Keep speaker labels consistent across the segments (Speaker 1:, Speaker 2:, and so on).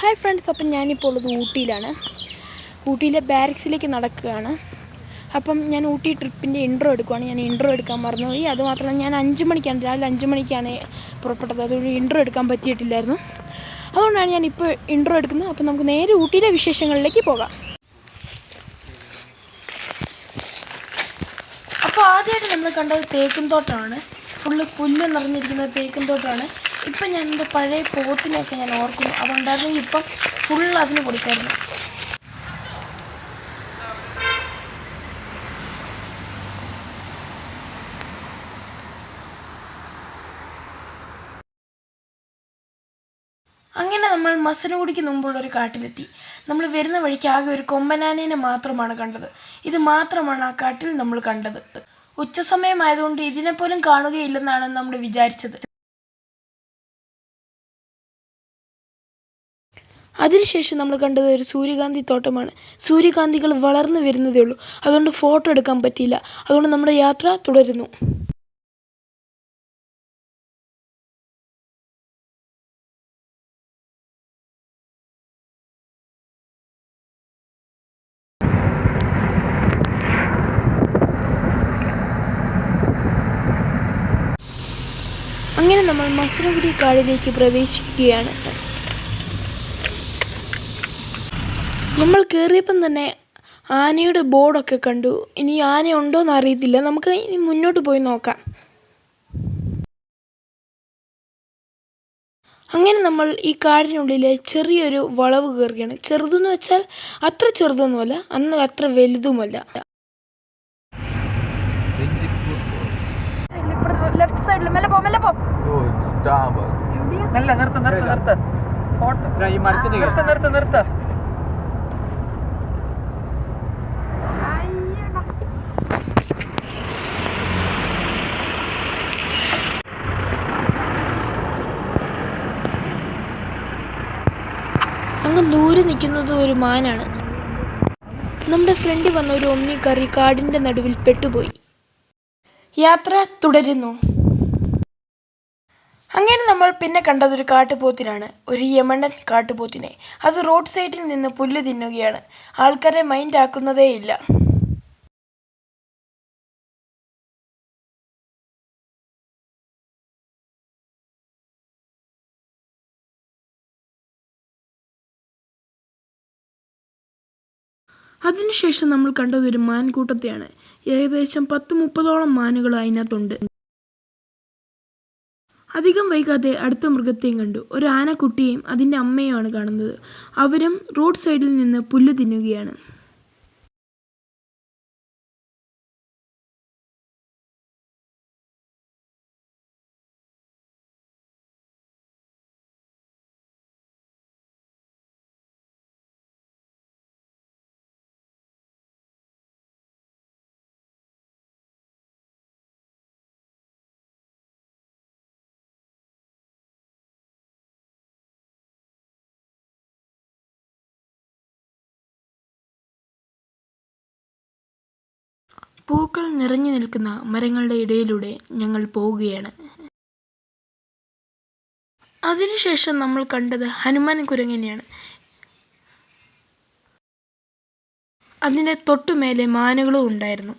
Speaker 1: Hi friends അപ്പം ഞാനിപ്പോൾ ഉള്ളത് ഊട്ടിയിലാണ്. ഊട്ടിയിലെ ബാരക്സിലേക്ക് നടക്കുകയാണ്. അപ്പം ഞാൻ ഊട്ടി ട്രിപ്പിന്റെ ഇൻട്രോ എടുക്കുവാണ്. ഞാൻ ഇൻട്രോ എടുക്കാൻ മറന്നുപോയി. അതുമാത്രമല്ല ഞാൻ അഞ്ച് മണിക്കാണ് രാവിലെ അഞ്ച് മണിക്കാണ് പുറപ്പെട്ടത്. അതുകൊണ്ട് ഇൻട്രോ എടുക്കാൻ പറ്റിയിട്ടില്ലായിരുന്നു. അതുകൊണ്ടാണ് ഞാൻ ഇപ്പോൾ ഇൻട്രോ എടുക്കുന്നത്. അപ്പം നമുക്ക് നേരെ ഊട്ടിയിലെ വിശേഷങ്ങളിലേക്ക് പോകാം. അപ്പോൾ ആദ്യമായിട്ട് നമ്മൾ കണ്ടത് തേക്കും തോട്ടമാണ് ഫുള്ള് പുല്ല് നിറഞ്ഞിരിക്കുന്ന തേക്കും തോട്ടമാണ് ഇപ്പം ഞാൻ എന്റെ പഴയ പോത്തിനെയൊക്കെ ഞാൻ ഓർക്കുന്നു. അതുണ്ടായിരുന്നെങ്കിൽ ഇപ്പം ഫുൾ അതിന് കൊടുക്കായിരുന്നു അങ്ങനെ നമ്മൾ മസനഗുഡിക്ക് മുമ്പുള്ള ഒരു കാട്ടിലെത്തി. നമ്മൾ വരുന്ന വഴിക്ക് ആകെ ഒരു കൊമ്പനാനേനെ മാത്രമാണ് കണ്ടത്. ഇത് മാത്രമാണ് ആ കാട്ടിൽ നമ്മൾ കണ്ടത്. ഉച്ചസമയമായതുകൊണ്ട് ഇതിനെപ്പോലും കാണുകയില്ലെന്നാണ് നമ്മൾ വിചാരിച്ചത്. അതിനുശേഷം നമ്മൾ കണ്ടത് ഒരു സൂര്യകാന്തി തോട്ടമാണ്. സൂര്യകാന്തികൾ വളർന്നു വരുന്നതേ ഉള്ളൂ. അതുകൊണ്ട് ഫോട്ടോ എടുക്കാൻ പറ്റിയില്ല. അതുകൊണ്ട് നമ്മുടെ യാത്ര തുടരുന്നു. അങ്ങനെ നമ്മൾ മസനഗുഡി കാടിലേക്ക് പ്രവേശിക്കുകയാണ്. നമ്മൾ കയറിയപ്പം തന്നെ ആനയുടെ ബോർഡൊക്കെ കണ്ടു. ഇനി ആന ഉണ്ടോയെന്ന് അറിയത്തില്ല. നമുക്ക് ഇനി മുന്നോട്ട് പോയി നോക്കാം. അങ്ങനെ നമ്മൾ ഈ കാടിനുള്ളിലെ ചെറിയൊരു വളവ് കയറുകയാണ്. ചെറുതെന്ന് വെച്ചാൽ അത്ര ചെറുതൊന്നുമല്ല എന്നാൽ അത്ര വലുതുമല്ല. ലെഫ്റ്റ് സൈഡിൽ മെല്ലെ പോ മെല്ലെ പോ.
Speaker 2: നിർത്ത് നിർത്ത് നിർത്ത്. നിർത്ത് നിർത്ത്.
Speaker 1: നിൽക്കുന്നത് ഒരു മാനാണ്. നമ്മുടെ ഫ്രണ്ട് വന്ന ഒരു ഒമ്നി കറി കാടിന്റെ നടുവിൽ പെട്ടുപോയി. യാത്ര തുടരുന്നു. അങ്ങനെ നമ്മൾ പിന്നെ കണ്ടത് ഒരു കാട്ടുപോത്തിനാണ്. ഒരു യമണ്ടൻ കാട്ടുപോത്തിനെ. അത് റോഡ് സൈഡിൽ നിന്ന് പുല്ല് തിന്നുകയാണ്. ആൾക്കാരെ മൈൻഡ് ആക്കുന്നതേയില്ല. അതിനുശേഷം നമ്മൾ കണ്ടത് ഒരു മാൻകൂട്ടത്തെയാണ്. ഏകദേശം പത്ത് മുപ്പതോളം മാനുകൾ അതിനകത്തുണ്ട്. അധികം വൈകാതെ അടുത്ത മൃഗത്തെയും കണ്ടു. ഒരു ആനക്കുട്ടിയെയും അതിന്റെ അമ്മയുമാണ് കാണുന്നത്. അവരും റോഡ് സൈഡിൽ നിന്ന് പുല്ല് തിന്നുകയാണ്. പൂക്കൾ നിറഞ്ഞു നിൽക്കുന്ന മരങ്ങളുടെ ഇടയിലൂടെ ഞങ്ങൾ പോവുകയാണ്. അതിനുശേഷം നമ്മൾ കണ്ടത് ഹനുമാൻ കുരങ്ങനെയാണ്. അതിന്റെ തൊട്ടുമേലെ മാനുകളും ഉണ്ടായിരുന്നു.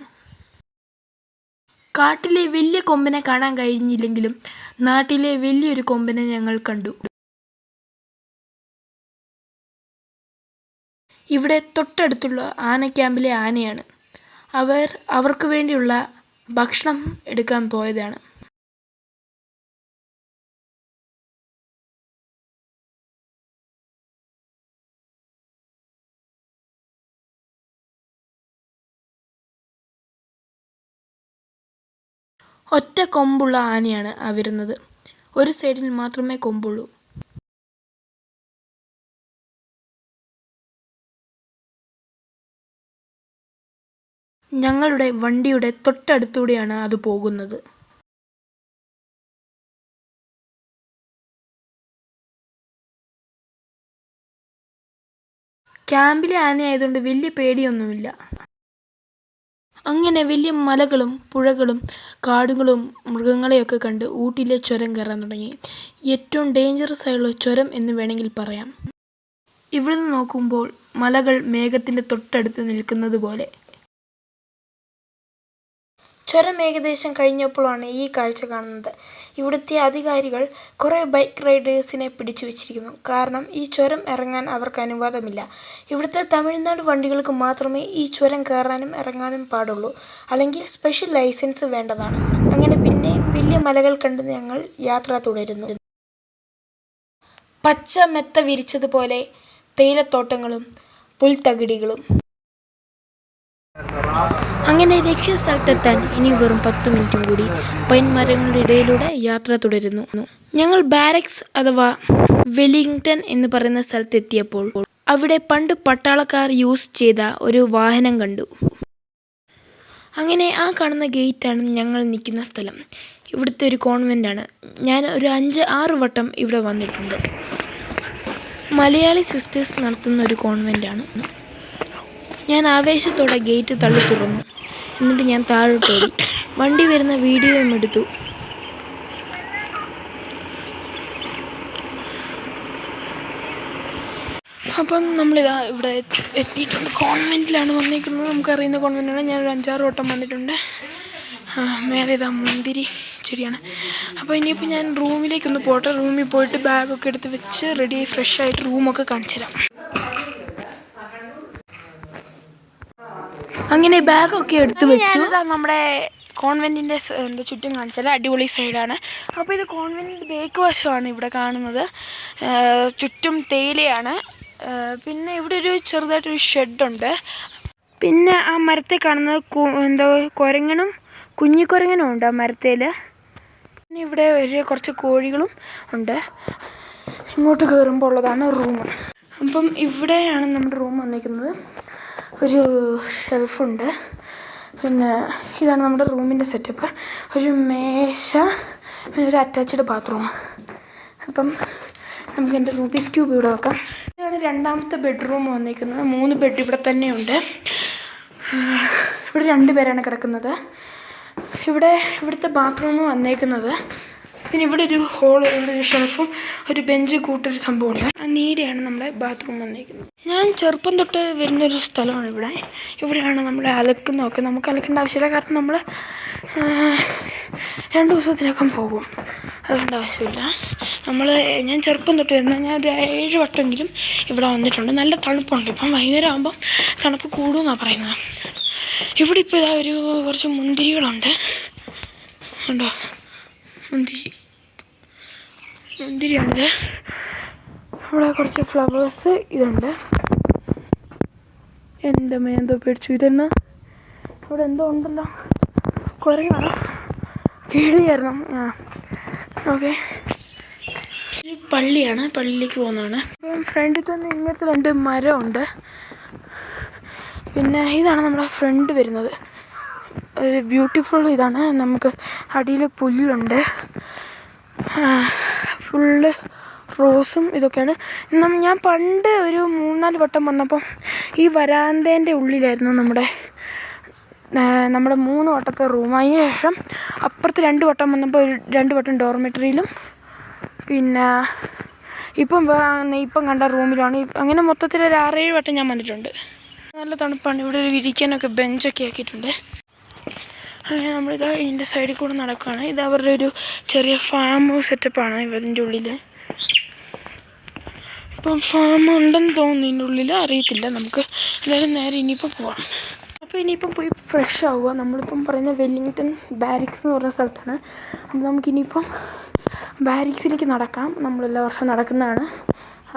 Speaker 1: കാട്ടിലെ വലിയ കൊമ്പനെ കാണാൻ കഴിഞ്ഞില്ലെങ്കിലും നാട്ടിലെ വലിയൊരു കൊമ്പനെ ഞങ്ങൾ കണ്ടു. ഇവിടെ തൊട്ടടുത്തുള്ള ആന ക്യാമ്പിലെ ആനയാണ്. അവർ അവർക്ക് വേണ്ടിയുള്ള ഭക്ഷണം എടുക്കാൻ പോയതാണ്. ഒറ്റ കൊമ്പുള്ള ആനയാണ് ആ വരുന്നത് ഒരു സൈഡിൽ മാത്രമേ കൊമ്പുള്ളൂ. ഞങ്ങളുടെ വണ്ടിയുടെ തൊട്ടടുത്തൂടെയാണ് അത് പോകുന്നത്. ക്യാമ്പിലെ ആനയായതുകൊണ്ട് വലിയ പേടിയൊന്നുമില്ല. അങ്ങനെ വലിയ മലകളും പുഴകളും കാടുകളും മൃഗങ്ങളെയൊക്കെ കണ്ട് ഊട്ടിയിലെ ചുരം കയറാൻ തുടങ്ങി. ഏറ്റവും ഡേഞ്ചറസ് ആയുള്ള ചുരം എന്ന് വേണമെങ്കിൽ പറയാം. ഇവിടുന്ന് നോക്കുമ്പോൾ മലകൾ മേഘത്തിന്റെ തൊട്ടടുത്ത് നിൽക്കുന്നത് പോലെ ചുരം ഏകദേശം കഴിഞ്ഞപ്പോഴാണ് ഈ കാഴ്ച കാണുന്നത്. ഇവിടുത്തെ അധികാരികൾ കുറേ ബൈക്ക് റൈഡേഴ്സിനെ പിടിച്ചു വച്ചിരിക്കുന്നു. കാരണം ഈ ചുരം ഇറങ്ങാൻ അവർക്ക് അനുവാദമില്ല. ഇവിടുത്തെ തമിഴ്നാട് വണ്ടികൾക്ക് മാത്രമേ ഈ ചുരം കയറാനും ഇറങ്ങാനും പാടുള്ളൂ. അല്ലെങ്കിൽ സ്പെഷ്യൽ ലൈസൻസ് വേണ്ടതാണ്. അങ്ങനെ പിന്നെ വലിയ മലകൾ കണ്ട് ഞങ്ങൾ യാത്ര തുടരുന്നു. പച്ച മെത്ത വിരിച്ചതുപോലെ തേയിലത്തോട്ടങ്ങളും പുൽത്തകിടികളും അങ്ങനെ ലക്ഷ്യസ്ഥലത്തെത്താൻ ഇനി വെറും പത്ത് മിനിറ്റും കൂടി പൈൻ മരങ്ങളുടെ ഇടയിലൂടെ യാത്ര തുടരുന്നു. ഞങ്ങൾ ബാരക്സ് അഥവാ വെല്ലിംഗ്ടൺ എന്ന് പറയുന്ന സ്ഥലത്തെത്തിയപ്പോൾ അവിടെ പണ്ട് പട്ടാളക്കാർ യൂസ് ചെയ്ത ഒരു വാഹനം കണ്ടു. അങ്ങനെ ആ കാണുന്ന ഗേറ്റാണ് ഞങ്ങൾ നിൽക്കുന്ന സ്ഥലം. ഇവിടുത്തെ ഒരു കോൺവെന്റാണ് ഞാൻ ഒരു അഞ്ച് ആറ് വട്ടം ഇവിടെ വന്നിട്ടുണ്ട്. മലയാളി സിസ്റ്റേഴ്സ് നടത്തുന്ന ഒരു കോൺവെന്റാണ് ഞാൻ ആവേശത്തോടെ ഗേറ്റ് തള്ളി തുറന്നു. എന്നിട്ട് ഞാൻ താഴോട്ട് താഴോട്ടോടി വണ്ടി വരുന്ന വീഡിയോയും എടുത്തു. അപ്പം നമ്മളിതാ ഇവിടെ എത്തിയിട്ടുണ്ട്. കോൺവെന്റിലാണ് വന്നിരിക്കുന്നത്. നമുക്കറിയുന്ന കോൺവെന്റാണ് ഞാനൊരു അഞ്ചാറ് വട്ടം വന്നിട്ടുണ്ട്. മേലെ ഇതാ മുന്തിരി ചെടിയാണ്. അപ്പോൾ ഇനിയിപ്പോൾ ഞാൻ റൂമിലേക്കൊന്ന് പോട്ടെ. റൂമിൽ പോയിട്ട് ബാഗൊക്കെ എടുത്ത് വെച്ച് റെഡി ഫ്രഷ് ആയിട്ട് റൂമൊക്കെ കാണിച്ചു തരാം അങ്ങനെ ബാഗൊക്കെ എടുത്തു വെച്ചു. നമ്മുടെ കോൺവെന്റിന്റെ എന്താ ചുറ്റും കാണിച്ചാൽ അടിപൊളി സൈഡാണ്. അപ്പോൾ ഇത് കോൺവെന്റിന്റെ ബേക്ക് വശമാണ് ഇവിടെ കാണുന്നത്. ചുറ്റും തേയിലയാണ്. പിന്നെ ഇവിടെ ഒരു ചെറുതായിട്ടൊരു ഷെഡുണ്ട്. പിന്നെ ആ മരത്തിൽ കാണുന്നത് എന്താ കുരങ്ങനും കുഞ്ഞിക്കുരങ്ങനും ഉണ്ട് ആ മരത്തേൽ പിന്നെ ഇവിടെ ഒരു കുറച്ച് കോഴികളും ഉണ്ട്. ഇങ്ങോട്ട് കയറുമ്പോൾ ഉള്ളതാണ് റൂം. അപ്പം ഇവിടെയാണ് നമ്മുടെ റൂം വന്നിരിക്കുന്നത്. ഒരു ഷെൽഫുണ്ട് പിന്നെ ഇതാണ് നമ്മുടെ റൂമിന്റെ സെറ്റപ്പ് ഒരു മേശ പിന്നെ ഒരു അറ്റാച്ച്ഡ് ബാത്റൂം അപ്പം നമുക്ക് എന്റെ റൂബീസ് ക്യൂബ് ഇവിടെ വെക്കാം. ഇതാണ് രണ്ടാമത്തെ ബെഡ്റൂം വന്നിരിക്കുന്നത്. മൂന്ന് ബെഡ് ഇവിടെ തന്നെയുണ്ട്. ഇവിടെ രണ്ട് പേരാണ് കിടക്കുന്നത്. ഇവിടെ ഇവിടുത്തെ ബാത്റൂം വന്നേക്കുന്നത് പിന്നെ ഇവിടെ ഒരു ഹോൾ ഉണ്ട് ഒരു ഷെൽഫും ഒരു ബെഞ്ച് കൂട്ടൊരു സംഭവമുണ്ട്. ആ നീരെയാണ് നമ്മുടെ ബാത്റൂം വന്നിരിക്കുന്നത്. ഞാൻ ചെറുപ്പം തൊട്ട് വരുന്നൊരു സ്ഥലമാണ് ഇവിടെ. ഇവിടെയാണ് നമ്മുടെ അലക്കുന്നതൊക്കെ നമുക്ക് അലക്കേണ്ട ആവശ്യമില്ല. കാരണം നമ്മൾ രണ്ട് ദിവസത്തിനകം പോകും. അലക്കേണ്ട ആവശ്യമില്ല. നമ്മൾ ഞാൻ ചെറുപ്പം തൊട്ട് വരുന്ന ഞാൻ ഒരു ഏഴ് വട്ടമെങ്കിലും ഇവിടെ വന്നിട്ടുണ്ട്. നല്ല തണുപ്പുണ്ട്. ഇപ്പം വൈകുന്നേരം ആകുമ്പം തണുപ്പ് കൂടുമെന്നാണ് പറയുന്നത്. ഇവിടെ ഇപ്പോൾ ഇതാ ഒരു കുറച്ച് മുന്തിരികളുണ്ട്. ഉണ്ടോ മുന്തിരി മുന്തിരിയുണ്ട് ഇവിടെ കുറച്ച് ഫ്ലവേഴ്സ് ഇതുണ്ട്. എന്റെ മേന്തോ പേടിച്ചു. ഇതെന്നാ? ഇവിടെ എന്തോ ഉണ്ടല്ലോ. കുറേ കിളിയായിരുന്നു ആ. ഓക്കെ. ഒരു പള്ളിയാണ്. പള്ളിയിലേക്ക് പോകുന്നതാണ്. ഇപ്പം ഫ്രണ്ടിൽ തന്നെ ഇങ്ങനത്തെ രണ്ട് മരമുണ്ട്. പിന്നെ ഇതാണ് നമ്മുടെ ഫ്രണ്ട് വരുന്നത്. ഒരു ബ്യൂട്ടിഫുൾ ഇതാണ്. നമുക്ക് അടിയിൽ പുല്ലുണ്ട്. ഫുള്ള് റോസും ഇതൊക്കെയാണ്. ഞാൻ പണ്ട് ഒരു മൂന്നാൽ വട്ടം വന്നപ്പം ഈ വരാന്തേന്റെ ഉള്ളിലായിരുന്നു നമ്മുടെ നമ്മുടെ മൂന്ന് വട്ടത്തെ റൂം അതിന് ശേഷം അപ്പുറത്ത് രണ്ട് വട്ടം വന്നപ്പോൾ ഒരു രണ്ട് വട്ടം ഡോർമെറ്ററിയിലും പിന്നെ ഇപ്പം ഇപ്പം കണ്ട റൂമിലാണ് അങ്ങനെ മൊത്തത്തിൽ ഒരു ആറേഴ് വട്ടം ഞാൻ വന്നിട്ടുണ്ട്. നല്ല തണുപ്പാണ്. ഇവിടെ ഒരു ഇരിക്കാനൊക്കെ ബെഞ്ചൊക്കെ ആക്കിയിട്ടുണ്ട്. അങ്ങനെ നമ്മളിതാ ഇതിന്റെ സൈഡിൽ കൂടെ നടക്കുകയാണ് ഇത് അവരുടെ ഒരു ചെറിയ ഫാം സെറ്റപ്പാണ് ഇവരുടെ ഉള്ളിൽ ഇപ്പം ഫാം ഉണ്ടെന്ന് തോന്നുന്നു ഇതിന്റെ ഉള്ളിൽ അറിയത്തില്ല നമുക്ക് എന്തായാലും നേരെ ഇനിയിപ്പോൾ പോവാം. അപ്പോൾ ഇനിയിപ്പം പോയി ഫ്രഷ് ആവുക. നമ്മളിപ്പം പറയുന്ന വെല്ലിങ്ടൺ ബാരിക്സ് എന്ന് പറഞ്ഞ സ്ഥലത്താണ്. അപ്പോൾ നമുക്കിനിയിപ്പം ബാരിക്സിലേക്ക് നടക്കാം. നമ്മളെല്ലാ വർഷവും നടക്കുന്നതാണ്.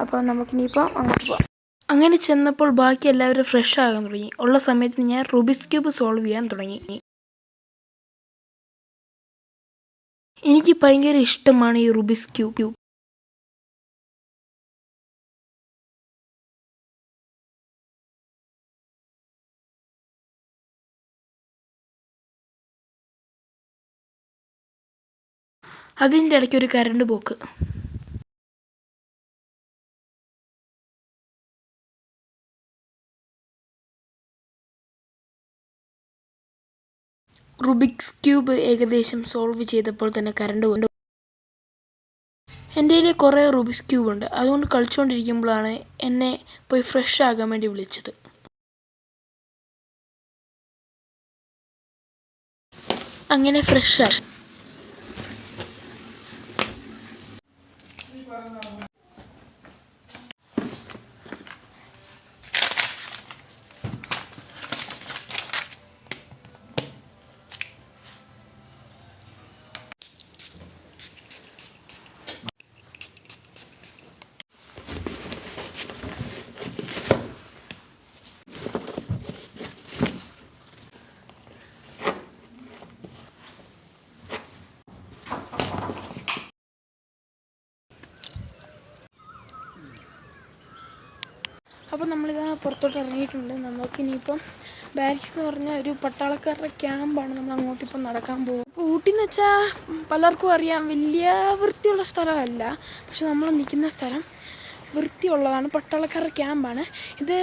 Speaker 1: അപ്പോൾ നമുക്കിനിയിപ്പം അങ്ങോട്ട് പോവാം. അങ്ങനെ ചെന്നപ്പോൾ ബാക്കി എല്ലാവരും ഫ്രഷ് ആകാൻ തുടങ്ങി. ഉള്ള സമയത്തിന് ഞാൻ റുബിസ് ക്യൂബ് സോൾവ് ചെയ്യാൻ തുടങ്ങി. എനിക്ക് ഭയങ്കര ഇഷ്ടമാണ് ഈ റുബിസ് ക്യൂബ് അതിന്റെ ഇടയ്ക്ക് ഒരു കരണ്ട് പോക്ക്. റുബിക്സ് ക്യൂബ് ഏകദേശം സോൾവ് ചെയ്തപ്പോൾ തന്നെ കറണ്ട് കൊണ്ട് എന്റെ കയ്യിൽ കുറേ റുബിക്സ് ക്യൂബ് ഉണ്ട്. അതുകൊണ്ട് കളിച്ചുകൊണ്ടിരിക്കുമ്പോഴാണ് എന്നെ പോയി ഫ്രഷ് ആകാൻ വേണ്ടി വിളിച്ചത്. അങ്ങനെ ഫ്രഷ് ആയി അപ്പോൾ നമ്മളിതാ പുറത്തോട്ട് ഇറങ്ങിയിട്ടുണ്ട്. നമുക്കിനിയിപ്പം ബാരിക്സ് എന്ന് പറഞ്ഞ ഒരു പട്ടാളക്കാരുടെ ക്യാമ്പാണ് നമ്മൾ അങ്ങോട്ട് ഇപ്പം നടക്കാൻ പോകും അപ്പോൾ ഊട്ടി എന്ന് വെച്ചാൽ പലർക്കും അറിയാം വലിയ വൃത്തിയുള്ള സ്ഥലമല്ല. പക്ഷെ നമ്മൾ നിൽക്കുന്ന സ്ഥലം വൃത്തിയുള്ളതാണ് പട്ടാളക്കാരുടെ ക്യാമ്പാണ് ഇത്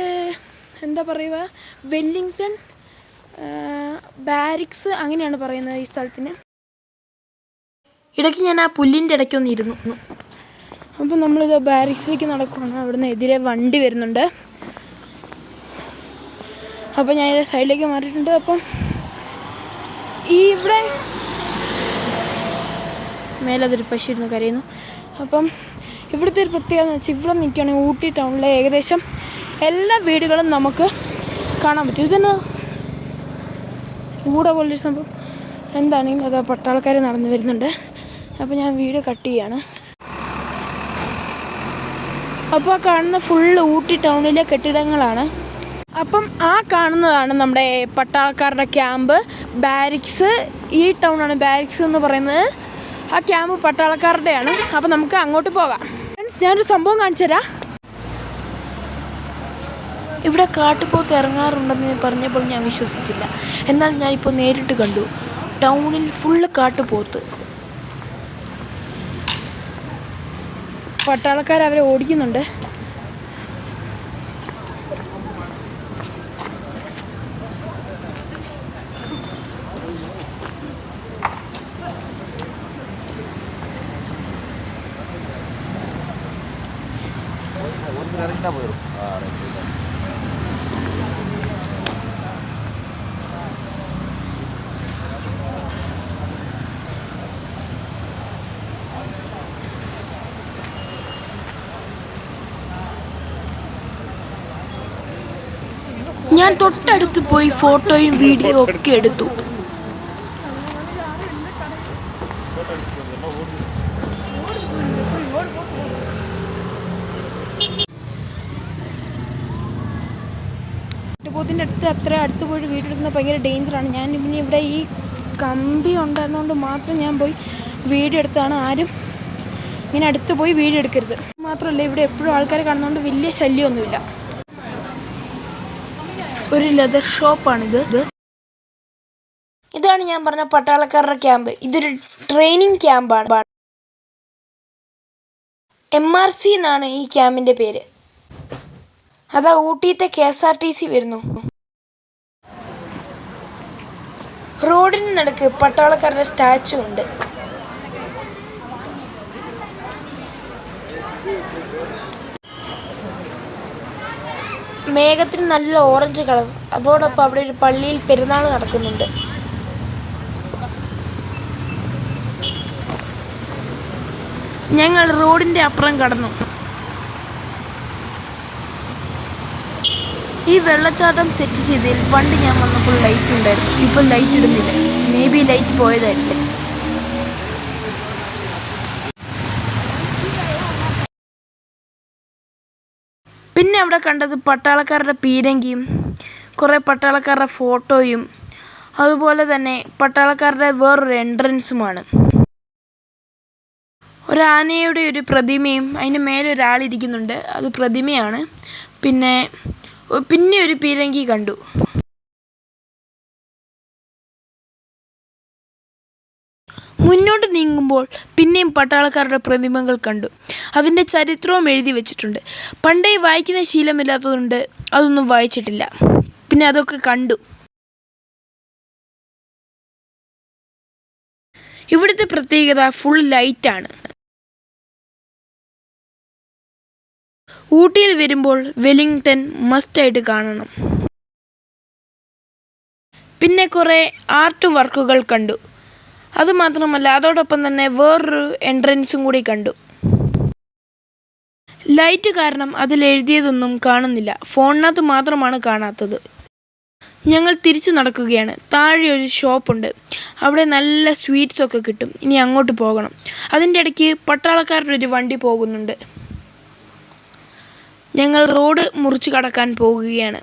Speaker 1: എന്താ പറയുക വെല്ലിങ്ടൺ ബാരിക്സ് അങ്ങനെയാണ് പറയുന്നത് ഈ സ്ഥലത്തിന്. ഇടയ്ക്ക് ഞാൻ ആ പുല്ലിന്റെ ഇടയ്ക്കൊന്ന് ഇരുന്നു അപ്പോൾ നമ്മളിത് ബാരിക്സിലേക്ക് നടക്കുകയാണ് അവിടുന്ന് എതിരെ വണ്ടി വരുന്നുണ്ട്. അപ്പോൾ ഞാൻ ഇത് സൈഡിലേക്ക് മാറിയിട്ടുണ്ട്. അപ്പം ഈ ഇവിടെ മേലതൊരു പശു ഇരുന്ന് കരയുന്നു. അപ്പം ഇവിടുത്തെ ഒരു പ്രത്യേകത എന്ന് വെച്ചാൽ ഇവിടെ നിൽക്കുകയാണെങ്കിൽ ഊട്ടി ടൗണിലെ ഏകദേശം എല്ലാ വീടുകളും നമുക്ക് കാണാൻ പറ്റും. ഇതന്നെ കൂടെ പോലൊരു സംഭവം. എന്താണെങ്കിലും അത് പട്ടാൾക്കാർ നടന്നു വരുന്നുണ്ട്. അപ്പോൾ ഞാൻ വീഡിയോ കട്ട് ചെയ്യാണ്. അപ്പോൾ ആ കാണുന്ന ഫുള്ള് ഊട്ടി ടൗണിലെ കെട്ടിടങ്ങളാണ്. അപ്പം ആ കാണുന്നതാണ് നമ്മുടെ പട്ടാളക്കാരുടെ ക്യാമ്പ് ബാരിക്സ് ഈ ടൗണാണ് ബാരിക്സ് എന്ന് പറയുന്നത്. ആ ക്യാമ്പ് പട്ടാളക്കാരുടെയാണ്. അപ്പം നമുക്ക് അങ്ങോട്ട് പോകാം. ഫ്രണ്ട്സ് ഞാനൊരു സംഭവം കാണിച്ചു തരാം. ഇവിടെ കാട്ടുപോത്ത് ഇറങ്ങാറുണ്ടെന്ന് ഞാൻ പറഞ്ഞപ്പോൾ ഞാൻ വിശ്വസിച്ചില്ല. എന്നാൽ ഞാനിപ്പോൾ നേരിട്ട് കണ്ടു. ടൗണിൽ ഫുള്ള് കാട്ടുപോത്ത്. പട്ടാളക്കാർ അവരെ ഓടിക്കുന്നുണ്ട്. ഞാൻ തൊട്ടടുത്ത് പോയി ഫോട്ടോയും വീഡിയോ ഒക്കെ എടുത്തു. പോത്തിന്റെ അടുത്ത് അത്ര അടുത്ത് പോയിട്ട് വീടെടുക്കുന്നത് ഭയങ്കര ഡേഞ്ചറാണ് ഞാൻ പിന്നെ ഇവിടെ ഈ കമ്പി ഉണ്ടായിരുന്നതുകൊണ്ട് മാത്രം ഞാൻ പോയി വീഡിയോ എടുത്താണ് ആരും ഇങ്ങനെ അടുത്ത് പോയി വീഡിയോ എടുക്കരുത്. മാത്രമല്ല ഇവിടെ എപ്പോഴും ആൾക്കാരെ കാണുന്നതുകൊണ്ട് വലിയ ശല്യമൊന്നുമില്ല. ഒരു ലെതർ ഷോപ്പാണിത് ഇത് ഇതാണ് ഞാൻ പറഞ്ഞ പട്ടാളക്കാരുടെ ക്യാമ്പ്. ഇതൊരു ട്രെയിനിങ് ക്യാമ്പാണ് എം ആർ സി എന്നാണ് ഈ ക്യാമ്പിന്റെ പേര്. അതാ ഊട്ടിയത്തെ K S R T C വരുന്നു. റോഡിന് നടുക്ക് പട്ടാളക്കാരുടെ സ്റ്റാച്ചു ഉണ്ട്. മേഘത്തിന് നല്ല ഓറഞ്ച് കളർ. അതോടൊപ്പം അവിടെ ഒരു പള്ളിയിൽ പെരുന്നാൾ നടക്കുന്നുണ്ട്. ഞങ്ങൾ റോഡിന്റെ അപ്പുറം കടന്നു. ഈ വെള്ളച്ചാട്ടം സെറ്റ് ചെയ്തതിൽ പണ്ട് ഞാൻ വന്നപ്പോൾ ലൈറ്റ് ഉണ്ടായിരുന്നു. ഇപ്പോൾ ലൈറ്റ് ഇടുന്നില്ല. മേ ബി ലൈറ്റ് പോയതായിരിക്കും. പിന്നെ അവിടെ കണ്ടത് പട്ടാളക്കാരുടെ പീരങ്കിയും കുറേ പട്ടാളക്കാരുടെ ഫോട്ടോയും അതുപോലെ തന്നെ പട്ടാളക്കാരുടെ വേറൊരു എൻട്രൻസുമാണ് ഒരു ആനയുടെ ഒരു പ്രതിമയും അതിന് മേലെ ഒരാളിരിക്കുന്നുണ്ട് അത് പ്രതിമയാണ്. പിന്നെ പിന്നെ ഒരു പീരങ്കി കണ്ടു. മുന്നോട്ട് നീങ്ങുമ്പോൾ പിന്നെയും പട്ടാളക്കാരുടെ പ്രതിമകൾ കണ്ടു. അതിന്റെ ചരിത്രവും എഴുതി വെച്ചിട്ടുണ്ട്. പണ്ടേ വായിക്കുന്ന ശീലമില്ലാത്തതുകൊണ്ട് അതൊന്നും വായിച്ചിട്ടില്ല. പിന്നെ അതൊക്കെ കണ്ടു. ഇവിടുത്തെ പ്രത്യേകത ഫുൾ ലൈറ്റാണ് ഊട്ടിയിൽ വരുമ്പോൾ വെല്ലിംഗ്ടൺ മസ്റ്റായിട്ട് കാണണം. പിന്നെ കുറേ ആർട്ട് വർക്കുകൾ കണ്ടു. അതുമാത്രമല്ല അതോടൊപ്പം തന്നെ വേറൊരു എൻട്രൻസും കൂടി കണ്ടു. ലൈറ്റ് കാരണം അതിൽ എഴുതിയതൊന്നും കാണുന്നില്ല. ഫോണിനകത്ത് മാത്രമാണ് കാണാത്തത്. ഞങ്ങൾ തിരിച്ചു നടക്കുകയാണ്. താഴെ ഒരു ഷോപ്പുണ്ട്. അവിടെ നല്ല സ്വീറ്റ്സ് ഒക്കെ കിട്ടും. ഇനി അങ്ങോട്ട് പോകണം. അതിന്റെ ഇടയ്ക്ക് പട്ടാളക്കാരുടെ ഒരു വണ്ടി പോകുന്നുണ്ട്. ഞങ്ങൾ റോഡ് മുറിച്ച് കടക്കാൻ പോകുകയാണ്.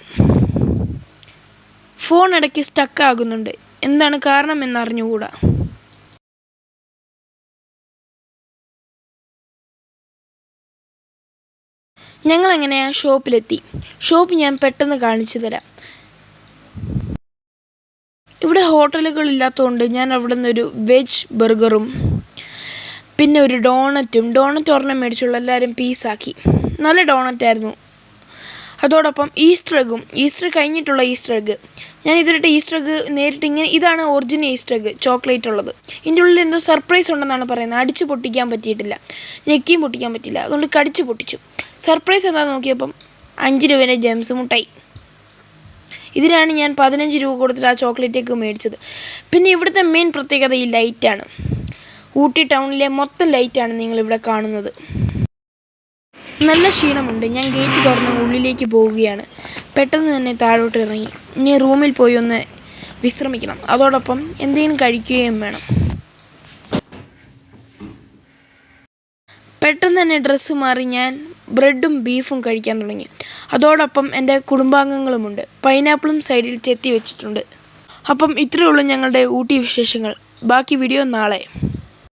Speaker 1: ഫോൺ ഇടയ്ക്ക് സ്റ്റക്കാകുന്നുണ്ട് എന്താണ് കാരണം എന്നറിഞ്ഞുകൂടാ ഞങ്ങൾ അങ്ങനെ ആ ഷോപ്പിലെത്തി? ഷോപ്പ് ഞാൻ പെട്ടെന്ന് കാണിച്ചു തരാം. ഇവിടെ ഹോട്ടലുകൾ ഇല്ലാത്തതുകൊണ്ട് ഞാൻ അവിടെ നിന്നൊരു വെജ് ബർഗറും പിന്നെ ഒരു ഡോണറ്റും ഡോണറ്റ് ഒരെണ്ണം മേടിച്ചുള്ള എല്ലാവരും പീസാക്കി. നല്ല ഡോണറ്റായിരുന്നു. അതോടൊപ്പം ഈസ്റ്റർ എഗും ഈസ്റ്റർ കഴിഞ്ഞിട്ടുള്ള ഈസ്റ്റർ എഗ്. ഞാൻ ഇതിലിട്ട് ഈസ്റ്റർ എഗ് നേരിട്ട് ഇങ്ങനെ ഇതാണ് ഒറിജിനൽ ഈസ്റ്റർ എഗ് ചോക്ലേറ്റ് ഉള്ളത്. ഇതിന്റെ ഉള്ളിൽ എന്തോ സർപ്രൈസ് ഉണ്ടെന്നാണ് പറയുന്നത്. അടിച്ച് പൊട്ടിക്കാൻ പറ്റിയിട്ടില്ല. ഞെക്കിയും പൊട്ടിക്കാൻ പറ്റില്ല അതുകൊണ്ട് കടിച്ച് പൊട്ടിച്ചു. സർപ്രൈസ് എന്താ നോക്കിയപ്പം അഞ്ച് രൂപേന്റെ ജെംസ് മുട്ടായി. ഇതിനാണ് ഞാൻ പതിനഞ്ച് രൂപ കൊടുത്തിട്ട് ആ ചോക്ലേറ്റൊക്കെ മേടിച്ചത്. പിന്നെ ഇവിടുത്തെ മെയിൻ പ്രത്യേകത ഈ ലൈറ്റാണ് ഊട്ടി ടൗണിലെ മൊത്തം ലൈറ്റാണ് നിങ്ങളിവിടെ കാണുന്നത്. നല്ല ക്ഷീണമുണ്ട്. ഞാൻ ഗേറ്റ് തുറന്ന് ഉള്ളിലേക്ക് പോവുകയാണ്. പെട്ടെന്ന് തന്നെ താഴോട്ട് ഇറങ്ങി. ഇനി റൂമിൽ പോയി ഒന്ന് വിശ്രമിക്കണം. അതോടൊപ്പം എന്തെങ്കിലും കഴിക്കുകയും വേണം. പെട്ടെന്ന് തന്നെ ഡ്രസ്സ് മാറി ഞാൻ ബ്രെഡും ബീഫും കഴിക്കാൻ തുടങ്ങി. അതോടൊപ്പം എന്റെ കുടുംബാംഗങ്ങളുമുണ്ട്. പൈനാപ്പിളും സൈഡിൽ ചെത്തി വെച്ചിട്ടുണ്ട്. അപ്പം ഇത്രയേ ഉള്ളൂ ഞങ്ങളുടെ ഊട്ടി വിശേഷങ്ങൾ. ബാക്കി വീഡിയോ നാളെ.